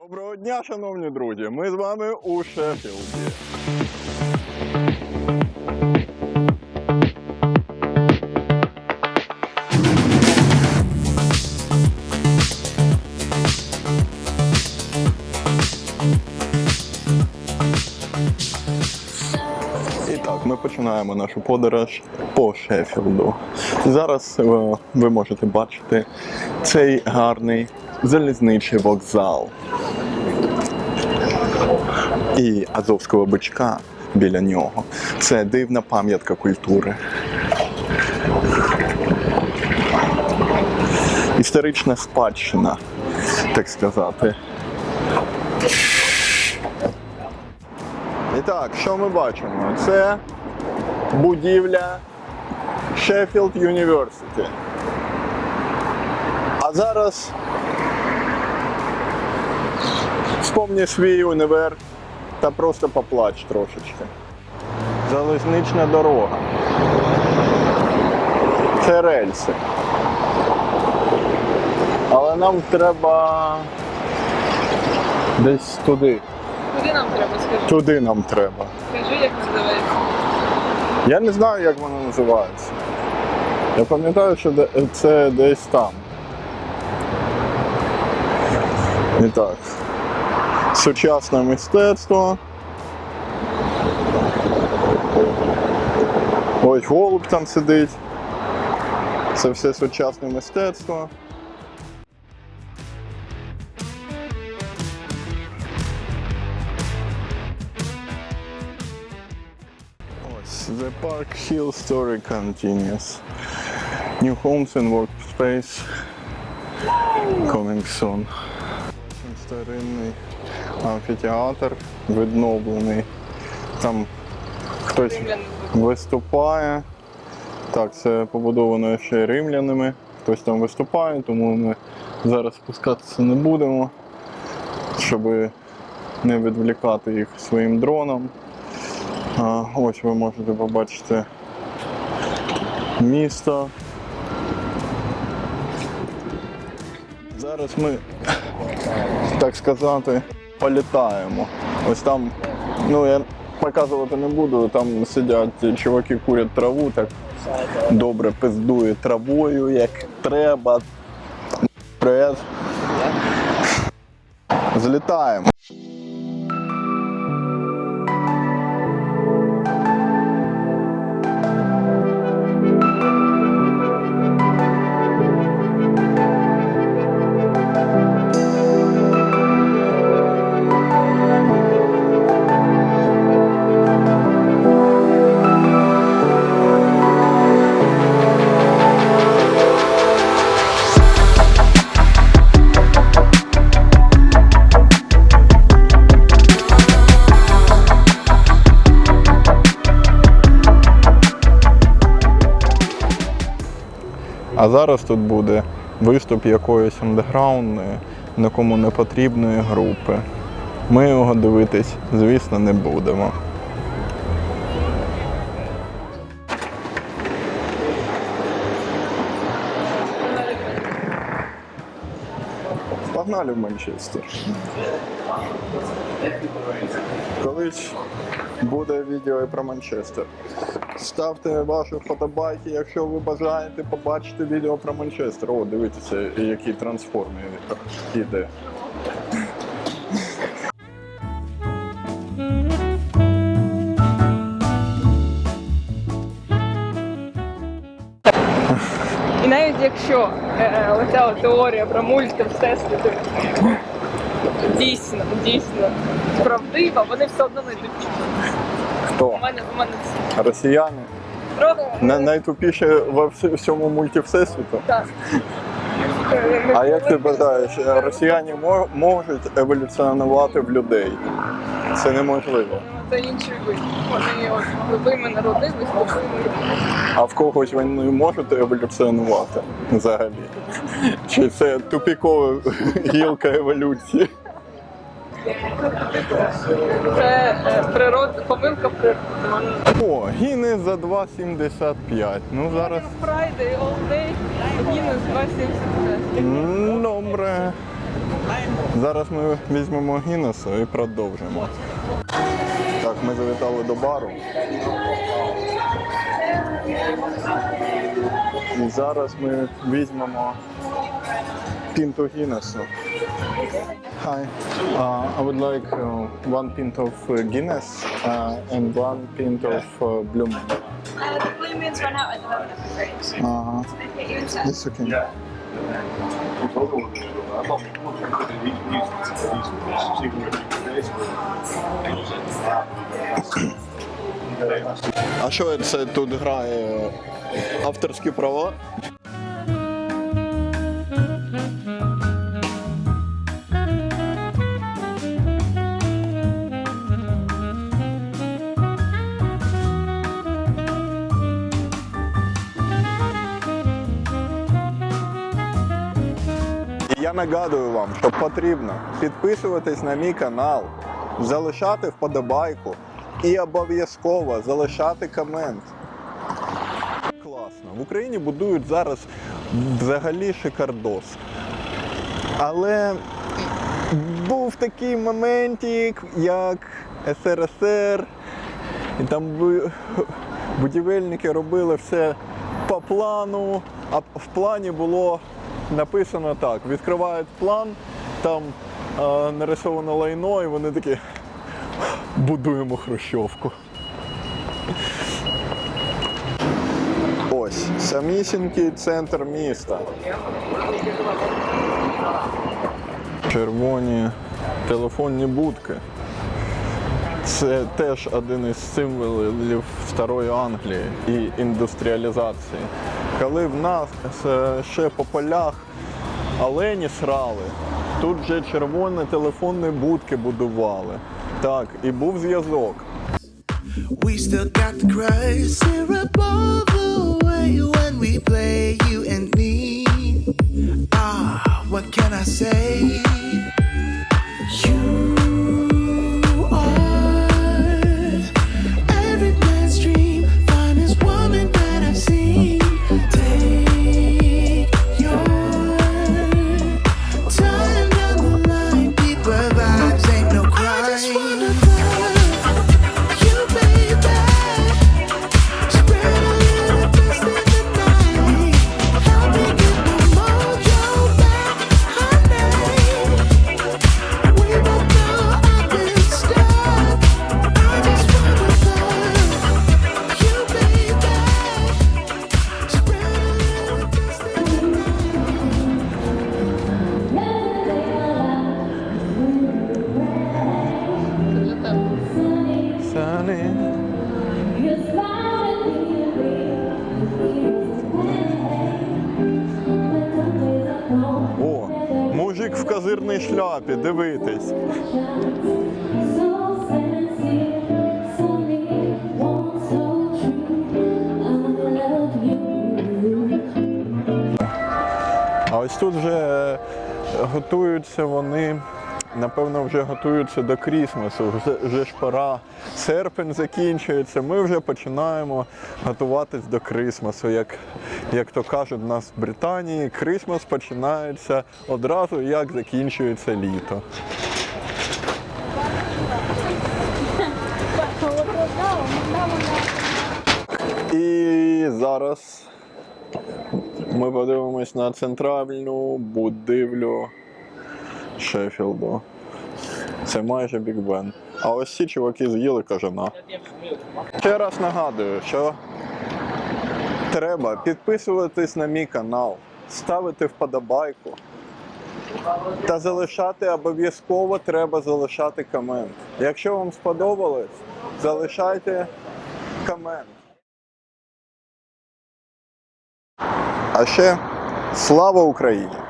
Доброго дня, шановні друзі! Ми з вами у Шеффілді. І так, ми починаємо нашу подорож по Шеффілду. Зараз е, ви можете бачити цей гарний залізничий вокзал. І азовського бичка біля нього. Це дивна пам'ятка культури. Історична спадщина, так сказати. І так, що ми бачимо? Це будівля Sheffield University. А зараз вспомни свій універ та просто поплач трошечки. Залізнична дорога. Це рельси. Але нам треба десь туди. Куди нам треба, скажи? Туди нам треба. Скажи, як називається. Я не знаю, як воно називається. Я пам'ятаю, що це десь там. І так. Сучасне мистецтво. Ось голуб там сидить. Це все сучасне мистецтво. Ось The Park Hill Story continues. New homes and workspace coming soon. Старинний амфітеатр відновлений. Там хтось виступає. Так, це побудовано ще римлянами. Хтось там виступає, тому ми зараз спускатися не будемо, щоб не відвлікати їх своїм дроном. А, ось ви можете побачити місто. Зараз ми, так сказати, політаємо. Ось там, ну я показувати не буду, там сидять чуваки, курять траву, так добре пиздує травою, як треба. Привіт. Злітаємо. А зараз тут буде виступ якоїсь андеграундної, нікому не потрібної групи. Ми його дивитись, звісно, не будемо. Погнали в Манчестер. Колись буде відео і про Манчестер. Ставте ваші фотобайки, якщо ви бажаєте побачити відео про Манчестер. О, дивіться, який трансформер іде. І навіть якщо е, оця теорія про мульти всесвіту дійсно, дійсно правдива, вони все одно не йдуть. Хто? У мене, у мене це Росіяни? трохи. На- Найтупіші во всьому мульті всесвіту. Так. А як ти вважаєш, росіяни можуть еволюціонувати в людей? Це неможливо. Це інший вид. Вони любими народились, любими. А в когось вони можуть еволюціонувати взагалі? Чи це тупікова гілка еволюції? Це е, природа, помилка природи. О, гіни за 2,75. Ну зараз. Friday, all day, 270. М, Добре. Зараз ми візьмемо Гіннесу і продовжимо. Так, ми завітали до бару. І зараз ми візьмемо пінту Гіннесу. Hi, uh, I would like uh, one pint of uh, Guinness uh, and one pint of uh, Blue Moon. Uh, the blue moon's run out at the moment, I'm afraid. Uh-huh. Can I get you instead? It's okay. А що це тут грає? Авторські права? Я нагадую вам, що потрібно підписуватись на мій канал, залишати вподобайку і обов'язково залишати комент. Класно. В Україні будують зараз взагалі шикардос. Але був такий моментик, як СРСР, і там будівельники робили все по плану, а в плані було написано так: відкривають план, там е, нарисовано лайно, і вони такі будуємо хрущовку. Ось самісінький центр міста. Червоні телефонні будки. Це теж один із символів старої Англії і індустріалізації. Коли в нас е, ще по полях олені срали, тут вже червоні телефонні будки будували. Так, і був зв'язок. We still got the syrup all the when we play you and me. Ah, what can I say? В козирній шляпі, дивитись. А ось тут вже готуються вони, напевно, вже готуються до Крісмасу. Вже, вже ж пора. Серпень закінчується. Ми вже починаємо готуватись до Крісмасу. Як, як то кажуть, в нас в Британії Крісмас починається одразу, як закінчується літо. І зараз ми подивимось на центральну будівлю Шеффілду. Це майже Біг Бен. А ось ці чуваки з'їли кажана. Ще раз нагадую, що треба підписуватись на мій канал, ставити вподобайку та залишати обов'язково треба залишати комент. Якщо вам сподобалось, залишайте комент. А ще слава Україні!